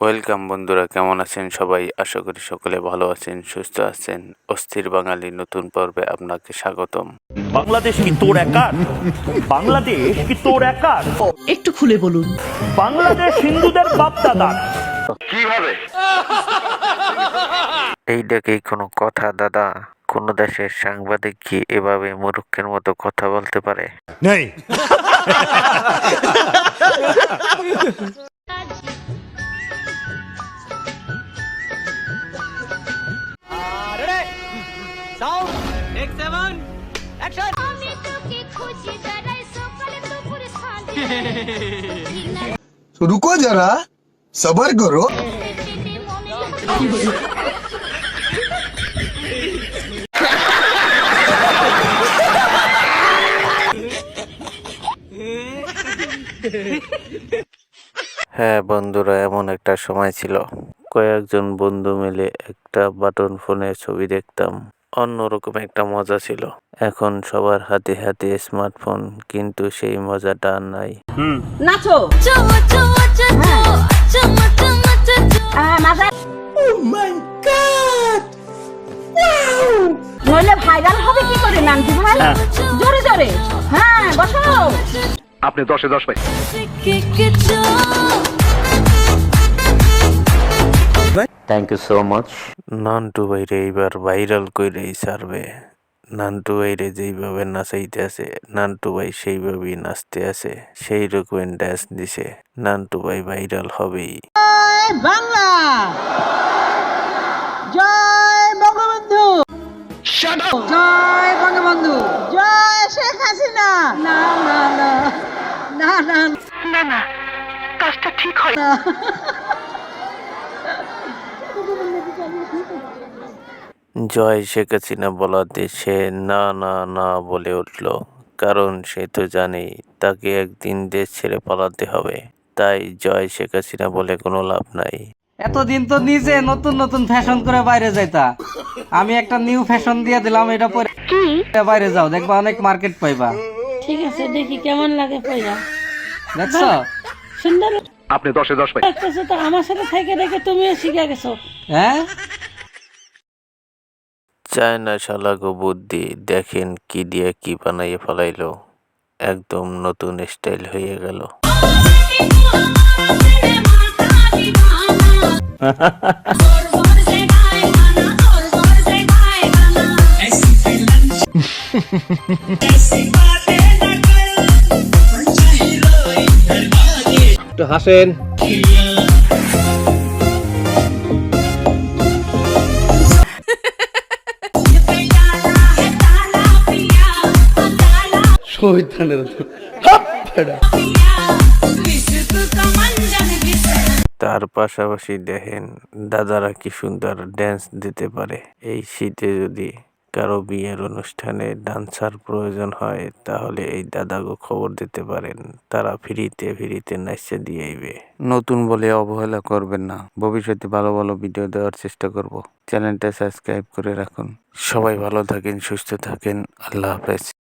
Welcome বন্ধুরা কেমন আছেন সবাই? আশা করি সকলে ভালো আছেন সুস্থ আছেন। অস্থির বাঙালি নতুন পর্বে আপনাকে স্বাগতম। বাংলাদেশ কি তোর একার? বাংলাদেশ কি তোর একার? একটু খুলে বলুন। বাংলাদেশ হিন্দুদের বাপ দাদার এইটাকেই কোনো কথা দাদা? কোন দেশের সাংবাদিক কি এভাবে মূর্খের মতো কথা বলতে পারে? আমি তোকে খুঁজি বেড়াই সকালে দুপুর সন্ধ্যে तो रुको जरा सबर करो হ্যাঁ বন্ধুরা এমন একটা সময় ছিল কয়েকজন বন্ধু মিলে একটা বাটন ফোনে ছবি দেখতাম অন্যরকম একটা মজা ছিল এখন সবার হাতে হাতে স্মার্টফোন কিন্তু সেই মজাটা আর নাই নাচো হ্যাঁ, মাজা নইলে ভাইরাল হবে কি করে নানকি ভাই জোরে জোরে হ্যাঁ বসো thank you so much Nantu ভাইরে এইবার ভাইরাল কইরেই ছাড়বে নান্টু ভাইরে যেইভাবে নাচাইতে আছে নান্টু ভাই সেইভাবেই নাচতে আছে সেই রকমের ড্যান্স দিছে। নান্টু ভাই ভাইরাল হবেই। বাংলা! জয় বঙ্গবন্ধু! জয় বঙ্গবন্ধু! জয় শেখ হাসিনা! না না না। না না। না না। কাজটা ঠিক হয়। না। জয় শেখ হাসিনা বলাতে সে না না না বলে উঠল। কারণ সে তো জানেই তাকে একদিন দেশ ছেড়ে পালাতে হবে। তাই জয় শেখ হাসিনা বলে কোনো লাভ নাই। এতদিন তো নিজে নতুন নতুন ফ্যাশন করে বাইরে যাইতা। আমি একটা নিউ ফ্যাশন দিয়ে দিলাম এটা পরে বাইরে যাও দেখবা অনেক মার্কেট পাইবা। ঠিক আছে দেখি কেমন লাগে পয়সা দেখছ? সুন্দর। আপনি দশে দশ তো আমার সাথে থেকে দেখে তুমিও শিখে গেছো। হ্যাঁ? চায় না শালাগো বুদ্ধি, দেখেন কি দিয়ে কি বানাইয়ে ফেলাইলো। একদম নতুন স্টাইল হয়ে গেল। হাসেন। তার পাশাপাশি দেখেন দাদারা কি সুন্দর ড্যান্স দিতে পারে। এই শীতে যদি কারও বিয়ের অনুষ্ঠানে ডান্সার প্রয়োজন হয় তাহলে এই দাদাগো খবর দিতে পারেন। তারা ফ্রিতে ফ্রিতে নাচে দিয়ে আইবে। নতুন বলে অবহেলা করবেন না। ভবিষ্যতে ভালো ভালো ভিডিও দেওয়ার চেষ্টা করব। চ্যানেলটা সাবস্ক্রাইব করে রাখুন। সবাই ভালো থাকেন সুস্থ থাকেন। আল্লাহ হাফেজ।